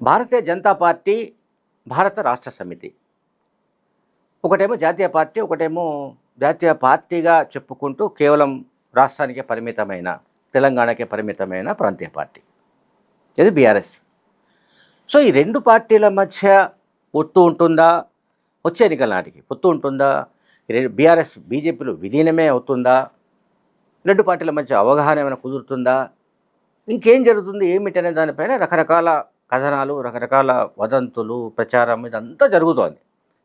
Bharatiya Janata party భారత రాష్ట్ర సమితి. ఒకటేమో జాతీయ పార్టీ ఒకటేమో జాతీయ పార్టీగా చెప్పుకుంటూ కేవలం రాష్ట్రానికే పరిమితమైన తెలంగాణకే పరిమితమైన ప్రాంతీయ పార్టీ. ఇది బీఆర్ఎస్. సో ఈ రెండు పార్టీల మధ్య ఒత్తు ఉంటుందా? వచ్చే ఎన్నికల నాటికి పొత్తు ఉంటుందా? బీఆర్ఎస్ బీజేపీలో విలీనమే అవుతుందా? రెండు పార్టీల మధ్య అవగాహన ఏమైనా కుదురుతుందా? ఇంకేం జరుగుతుంది ఏమిటనే దానిపైన రకరకాల కథనాలు రకరకాల వదంతులు ప్రచారం ఇదంతా జరుగుతోంది.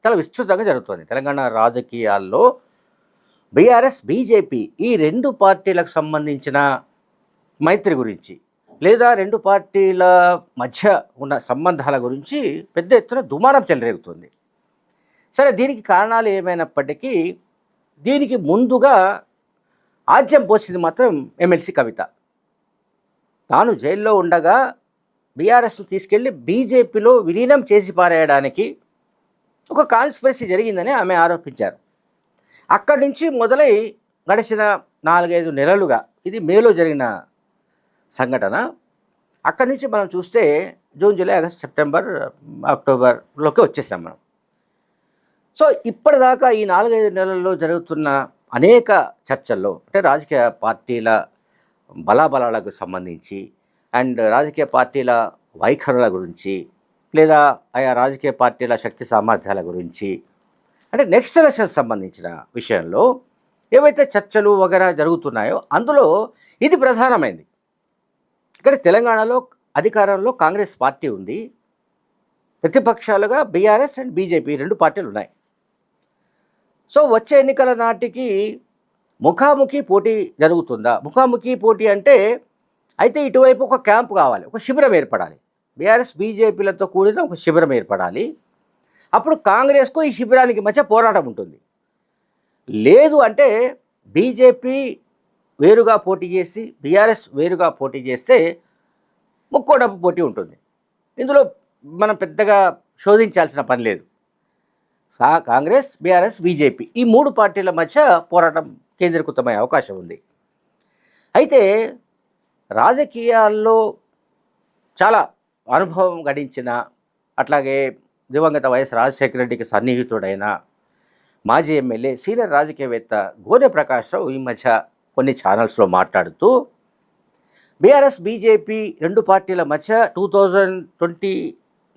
చాలా విస్తృతంగా జరుగుతోంది. తెలంగాణ రాజకీయాల్లో బీఆర్ఎస్ బీజేపీ ఈ రెండు పార్టీలకు సంబంధించిన మైత్రి గురించి లేదా రెండు పార్టీల మధ్య ఉన్న సంబంధాల గురించి పెద్ద ఎత్తున దుమారం చెలరేగుతుంది. సరే దీనికి కారణాలు ఏమైనప్పటికీ దీనికి ముందుగా ఆజ్యం పోసింది మాత్రం ఎమ్మెల్సీ కవిత. తాను జైల్లో ఉండగా బీఆర్ఎస్ తీసుకెళ్ళి బీజేపీలో విలీనం చేసి పారేయడానికి ఒక కాన్స్పిరసీ జరిగిందని ఆమె ఆరోపించారు. అక్కడి నుంచి మొదలై గడిచిన నాలుగైదు నెలలుగా ఇది మేలో జరిగిన సంఘటన. అక్కడి నుంచి మనం చూస్తే జూన్ జూలై ఆగస్ట్ సెప్టెంబర్ అక్టోబర్లోకి వచ్చేసాం మనం. సో ఇప్పటిదాకా ఈ నాలుగైదు నెలల్లో జరుగుతున్న అనేక చర్చల్లో అంటే రాజకీయ పార్టీల బలాబలాలకు సంబంధించి అండ్ రాజకీయ పార్టీల వైఖరుల గురించి లేదా ఆయా రాజకీయ పార్టీల శక్తి సామర్థ్యాల గురించి. అంటే నెక్స్ట్ ఎలక్షన్ సంబంధించిన విషయంలో ఏవైతే చర్చలు వగైరా జరుగుతున్నాయో అందులో ఇది ప్రధానమైంది. ఇక్కడ తెలంగాణలో అధికారంలో కాంగ్రెస్ పార్టీ ఉంది. ప్రతిపక్షాలుగా బీఆర్ఎస్ అండ్ బీజేపీ రెండు పార్టీలు ఉన్నాయి. సో వచ్చే ఎన్నికల నాటికి ముఖాముఖి పోటీ జరుగుతుందా? ముఖాముఖి పోటీ అంటే అయితే ఇటువైపు ఒక క్యాంపు కావాలి ఒక శిబిరం ఏర్పడాలి. బీఆర్ఎస్ బీజేపీలతో కూడిన ఒక శిబిరం ఏర్పడాలి. అప్పుడు కాంగ్రెస్కు ఈ శిబిరానికి మధ్య పోరాటం ఉంటుంది. లేదు అంటే బీజేపీ వేరుగా పోటీ చేసి బీఆర్ఎస్ వేరుగా పోటీ చేస్తే ముక్కోడపు పోటీ ఉంటుంది. ఇందులో మనం పెద్దగా శోధించాల్సిన పని లేదు. కాంగ్రెస్ బీఆర్ఎస్ బీజేపీ ఈ మూడు పార్టీల మధ్య పోరాటం కేంద్రీకృతమయ్యే అవకాశం ఉంది. అయితే రాజకీయాల్లో చాలా అనుభవం గడించిన అట్లాగే దివంగత వైఎస్ రాజశేఖర రెడ్డికి సన్నిహితుడైన మాజీ ఎమ్మెల్యే సీనియర్ రాజకీయవేత్త గోనె ప్రకాశ్రావు ఈ మధ్య కొన్ని ఛానల్స్లో మాట్లాడుతూ బీఆర్ఎస్ బీజేపీ రెండు పార్టీల మధ్య టూ థౌజండ్ ట్వంటీ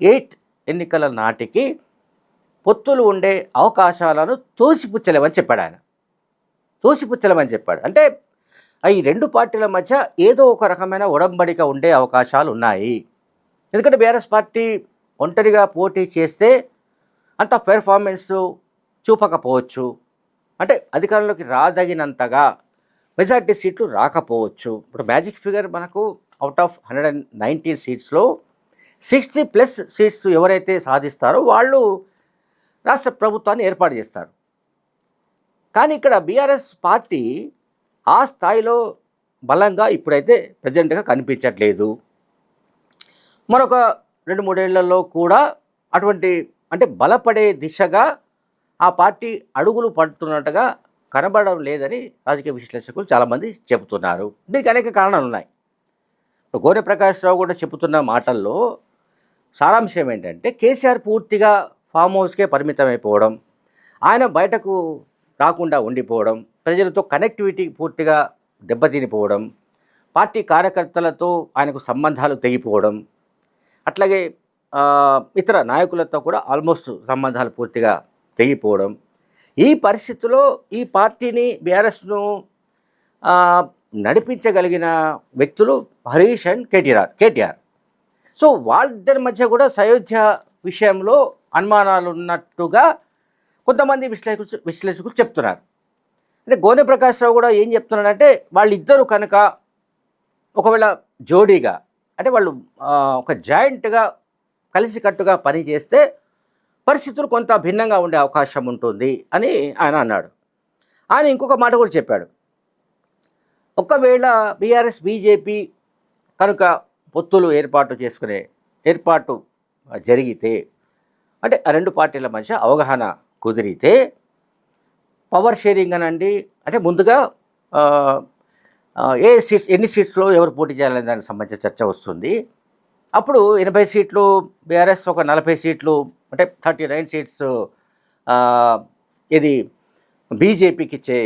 ఎయిట్ ఎన్నికల నాటికి పొత్తులు ఉండే అవకాశాలను తోసిపుచ్చలేమని చెప్పాడు ఆయన. తోసిపుచ్చలేమని చెప్పాడు. అంటే ఈ రెండు పార్టీల మధ్య ఏదో ఒక రకమైన ఉడంబడిక ఉండే అవకాశాలు ఉన్నాయి ఎందుకంటే బీఆర్ఎస్ పార్టీ ఒంటరిగా పోటీ చేస్తే అంత పెర్ఫార్మెన్స్ చూపకపోవచ్చు. అంటే అధికారంలోకి రాదగినంతగా మెజార్టీ సీట్లు రాకపోవచ్చు. ఇప్పుడు మ్యాజిక్ ఫిగర్ మనకు out of hundred and nineteen సీట్స్లో sixty plus seats ఎవరైతే సాధిస్తారో వాళ్ళు రాష్ట్ర ప్రభుత్వాన్ని ఏర్పాటు చేస్తారు. కానీ ఇక్కడ బీఆర్ఎస్ పార్టీ ఆ స్థాయిలో బలంగా ఇప్పుడైతే ప్రజెంట్గా కనిపించట్లేదు. మరొక రెండు మూడేళ్ళలో కూడా అటువంటి అంటే బలపడే దిశగా ఆ పార్టీ అడుగులు పడుతున్నట్టుగా కనబడడం లేదని రాజకీయ విశ్లేషకులు చాలామంది చెబుతున్నారు. దీనికి అనేక కారణాలు ఉన్నాయి. గోనె ప్రకాష్ రావు కూడా చెబుతున్న మాటల్లో సారాంశం ఏంటంటే కేసీఆర్ పూర్తిగా ఫామ్ హౌస్కే పరిమితమైపోవడం ఆయన బయటకు రాకుండా ఉండిపోవడం ప్రజలతో కనెక్టివిటీ పూర్తిగా దెబ్బతినిపోవడం పార్టీ కార్యకర్తలతో ఆయనకు సంబంధాలు తెగిపోవడం అట్లాగే ఇతర నాయకులతో కూడా ఆల్మోస్ట్ సంబంధాలు పూర్తిగా తెగిపోవడం. ఈ పరిస్థితిలో ఈ పార్టీని బీఆర్ఎస్ను నడిపించగలిగిన వ్యక్తులు Harish and KTR KTR. So వాళ్ళిద్దరి మధ్య కూడా సయోధ్య విషయంలో అనుమానాలు ఉన్నట్టుగా కొంతమంది విశ్లేషకు విశ్లేషకులు చెప్తున్నారు. అంటే గోనె ప్రకాశ్రావు కూడా ఏం చెప్తున్నాడంటే వాళ్ళిద్దరూ కనుక ఒకవేళ జోడీగా అంటే వాళ్ళు ఒక జాయింట్గా కలిసికట్టుగా పని చేస్తే పరిస్థితులు కొంత భిన్నంగా ఉండే అవకాశం ఉంటుంది అని ఆయన అన్నాడు. ఆయన ఇంకొక మాట కూడా చెప్పాడు. ఒకవేళ బీఆర్ఎస్ బీజేపీ కనుక పొత్తులు ఏర్పాటు చేసుకునే ఏర్పాటు జరిగితే అంటే ఆ రెండు పార్టీల మధ్య అవగాహన కుదిరితే పవర్ షేరింగ్ అనండి. అంటే ముందుగా ఏ సీట్స్ ఎన్ని సీట్స్లో ఎవరు పోటీ చేయాలనే దానికి సంబంధించిన చర్చ వస్తుంది. అప్పుడు ఎనభై సీట్లు బీఆర్ఎస్ ఒక నలభై సీట్లు అంటే థర్టీ నైన్ సీట్స్ ఇది బీజేపీకి ఇచ్చే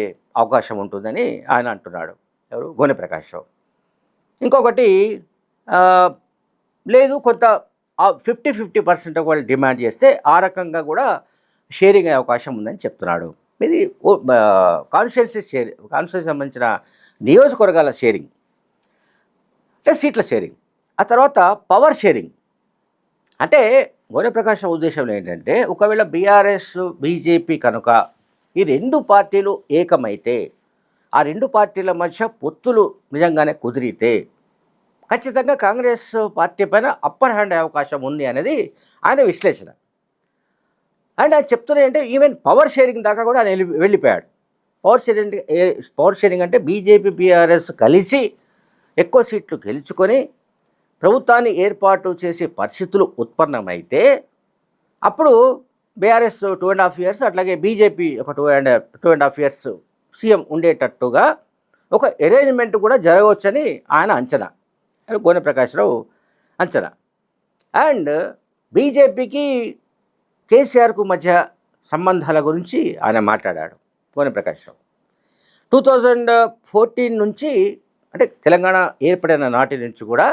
అవకాశం ఉంటుందని ఆయన అంటున్నాడు. ఎవరు? గోనె ప్రకాశ్రావు ఇంకొకటి లేదు కొంత ఫిఫ్టీ ఫిఫ్టీ పర్సెంట్ ఒకవేళ డిమాండ్ చేస్తే ఆ రకంగా కూడా షేరింగ్ అయ్యే అవకాశం ఉందని చెప్తున్నాడు. ఇది కాన్స్టిట్యున్సీ షేర్ కాన్స్టిట్యున్సీ సంబంధించిన నియోజకవర్గాల షేరింగ్ అంటే సీట్ల షేరింగ్ ఆ తర్వాత పవర్ షేరింగ్. అంటే గౌరవప్రకాశం ప్రకాశం ఉద్దేశంలో ఏంటంటే ఒకవేళ బీఆర్ఎస్ బీజేపీ కనుక ఈ రెండు పార్టీలు ఏకమైతే ఆ రెండు పార్టీల మధ్య పొత్తులు నిజంగానే కుదిరితే ఖచ్చితంగా కాంగ్రెస్ పార్టీ పైన అప్పర్ హ్యాండ్ అయ్యే అవకాశం ఉంది అనేది ఆయన విశ్లేషణ. అండ్ ఆయన చెప్తున్నాయి అంటే ఈవెన్ పవర్ షేరింగ్ దాకా కూడా ఆయన వెళ్ళి- వెళ్ళిపోయాడు. పవర్ షేరింగ్ పవర్ షేరింగ్ అంటే బీజేపీ బీఆర్ఎస్ కలిసి ఎక్కువ సీట్లు గెలుచుకొని ప్రభుత్వాన్ని ఏర్పాటు చేసే పరిస్థితులు ఉత్పన్నమైతే అప్పుడు BRS two and half years అట్లాగే బీజేపీ ఒక two and two and half years CM ఉండేటట్టుగా ఒక అరేంజ్మెంట్ కూడా జరగవచ్చని ఆయన అంచనా. అని గోనె ప్రకాశ్రావు అంచనా. అండ్ బీజేపీకి కేసీఆర్కు మధ్య సంబంధాల గురించి ఆయన మాట్లాడాడు Gone Prakash Rao two thousand fourteen నుంచి అంటే తెలంగాణ ఏర్పడిన నాటి నుంచి కూడా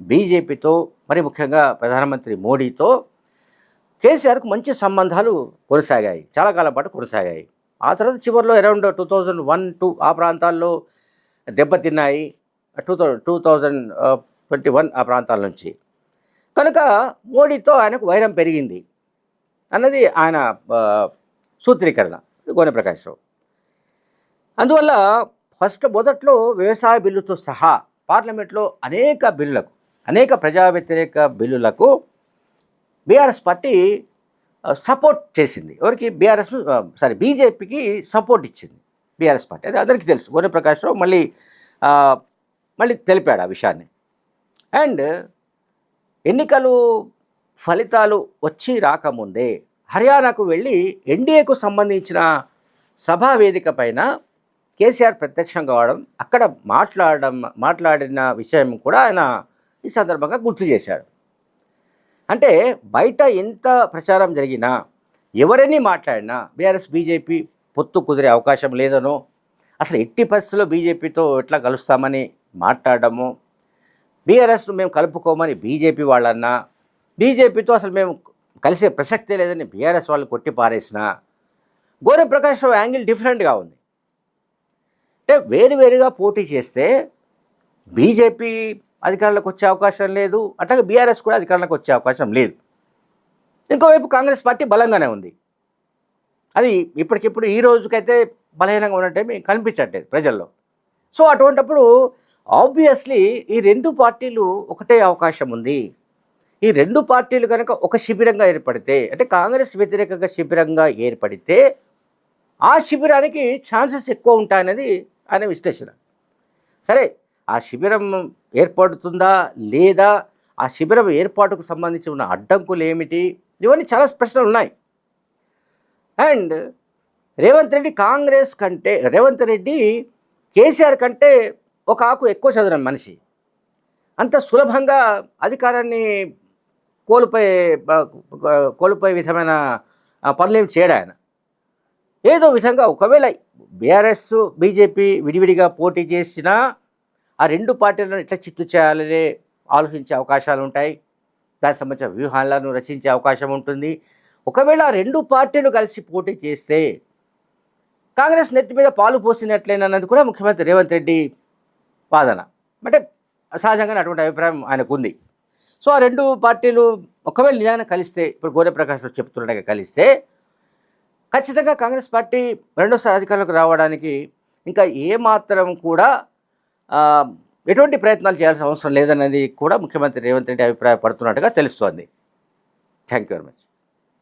బీజేపీతో మరి ముఖ్యంగా ప్రధానమంత్రి మోడీతో కేసీఆర్కు మంచి సంబంధాలు కొనసాగాయి. చాలా కాలం పాటు కొనసాగాయి. ఆ తర్వాత చివరిలో around two thousand one two ఆ ప్రాంతాల్లో దెబ్బతిన్నాయి. Two thousand two thousand twenty one ఆ ప్రాంతాల నుంచి. కనుక మోడీతో ఆయనకు వైరం పెరిగింది. అన్నది ఆయన సూత్రీకరణ. గోనె ప్రకాశ్రావు అందువల్ల ఫస్ట్ మొదట్లో వ్యవసాయ బిల్లుతో సహా పార్లమెంట్లో అనేక బిల్లులకు అనేక ప్రజా వ్యతిరేక బిల్లులకు బీఆర్ఎస్ పార్టీ సపోర్ట్ చేసింది. ఎవరికి? బీఆర్ఎస్ సారీ బీజేపీకి సపోర్ట్ ఇచ్చింది బీఆర్ఎస్ పార్టీ. అది అందరికీ తెలుసు. గోనె ప్రకాశ్రావు మళ్ళీ మళ్ళీ తెలిపాడు ఆ విషయాన్ని. అండ్ ఎన్నికలు ఫలితాలు వచ్చి రాకముందే హర్యానాకు వెళ్ళి ఎన్డీఏకు సంబంధించిన సభా వేదిక పైన కేసీఆర్ ప్రత్యక్షం కావడం అక్కడ మాట్లాడడం మాట్లాడిన విషయం కూడా ఆయన ఈ సందర్భంగా గుర్తు చేశాడు. అంటే బయట ఎంత ప్రచారం జరిగినా ఎవరని మాట్లాడినా బీఆర్ఎస్ బీజేపీ పొత్తు కుదిరే అవకాశం లేదనో అసలు ఎట్టి పరిస్థితుల్లో బీజేపీతో ఎట్లా కలుస్తామని మాట్లాడడము బీఆర్ఎస్ను మేము కలుపుకోమని బీజేపీ వాళ్ళన్నా బీజేపీతో అసలు మేము కలిసే ప్రసక్తే లేదని బీఆర్ఎస్ వాళ్ళు కొట్టి పారేసిన గోరె ప్రకాష్ రావు యాంగిల్ డిఫరెంట్గా ఉంది. అంటే వేరువేరుగా పోటీ చేస్తే బీజేపీ అధికారంలోకి వచ్చే అవకాశం లేదు అట్లాగే బీఆర్ఎస్ కూడా అధికారంలోకి వచ్చే అవకాశం లేదు. ఇంకోవైపు కాంగ్రెస్ పార్టీ బలంగానే ఉంది. అది ఇప్పటికిప్పుడు ఈ రోజుకైతే బలహీనంగా ఉన్నట్టే మేము కనిపించట్లేదు ప్రజల్లో. సో అటువంటప్పుడు ఆబ్వియస్లీ ఈ రెండు పార్టీలు ఒకటే అవకాశం ఉంది. ఈ రెండు పార్టీలు కనుక ఒక శిబిరంగా ఏర్పడితే అంటే కాంగ్రెస్ వ్యతిరేకంగా శిబిరంగా ఏర్పడితే ఆ శిబిరానికి ఛాన్సెస్ ఎక్కువ ఉంటాయనేది ఆయన విశ్లేషణ. సరే ఆ శిబిరం ఏర్పడుతుందా లేదా? ఆ శిబిరం ఏర్పాటుకు సంబంధించి ఉన్న అడ్డంకులు ఏమిటి? ఇవన్నీ చాలా ప్రశ్నలు ఉన్నాయి. అండ్ రేవంత్ రెడ్డి కాంగ్రెస్ కంటే రేవంత్ రెడ్డి కేసీఆర్ కంటే ఒక ఆకు ఎక్కువ చదివిన మనిషి. అంత సులభంగా అధికారాన్ని కోల్పోయే కోల్పోయే విధమైన పనులు ఏమి చేయడు ఆయన. ఏదో విధంగా ఒకవేళ బీఆర్ఎస్ బీజేపీ విడివిడిగా పోటీ చేసినా ఆ రెండు పార్టీలను ఎట్లా చిత్తు చేయాలని ఆలోచించే అవకాశాలు ఉంటాయి. దానికి సంబంధించిన వ్యూహాలను రచించే అవకాశం ఉంటుంది. ఒకవేళ ఆ రెండు పార్టీలు కలిసి పోటీ చేస్తే కాంగ్రెస్ నెత్తి మీద పాలు పోసినట్లేనన్నది కూడా ముఖ్యమంత్రి రేవంత్ రెడ్డి వాదన. అంటే సహజంగానే అటువంటి అభిప్రాయం ఆయనకు ఉంది సో ఆ రెండు పార్టీలు ఒకవేళ నిజంగా కలిస్తే ఇప్పుడు గోరె చెప్తుండగా చెప్తున్నట్టుగా కలిస్తే ఖచ్చితంగా కాంగ్రెస్ పార్టీ రెండోసారి అధికారంలోకి రావడానికి ఇంకా ఏమాత్రం కూడా ఎటువంటి ప్రయత్నాలు చేయాల్సిన అవసరం లేదన్నది కూడా ముఖ్యమంత్రి రేవంత్ రెడ్డి అభిప్రాయపడుతున్నట్టుగా తెలుస్తోంది. Thank you very much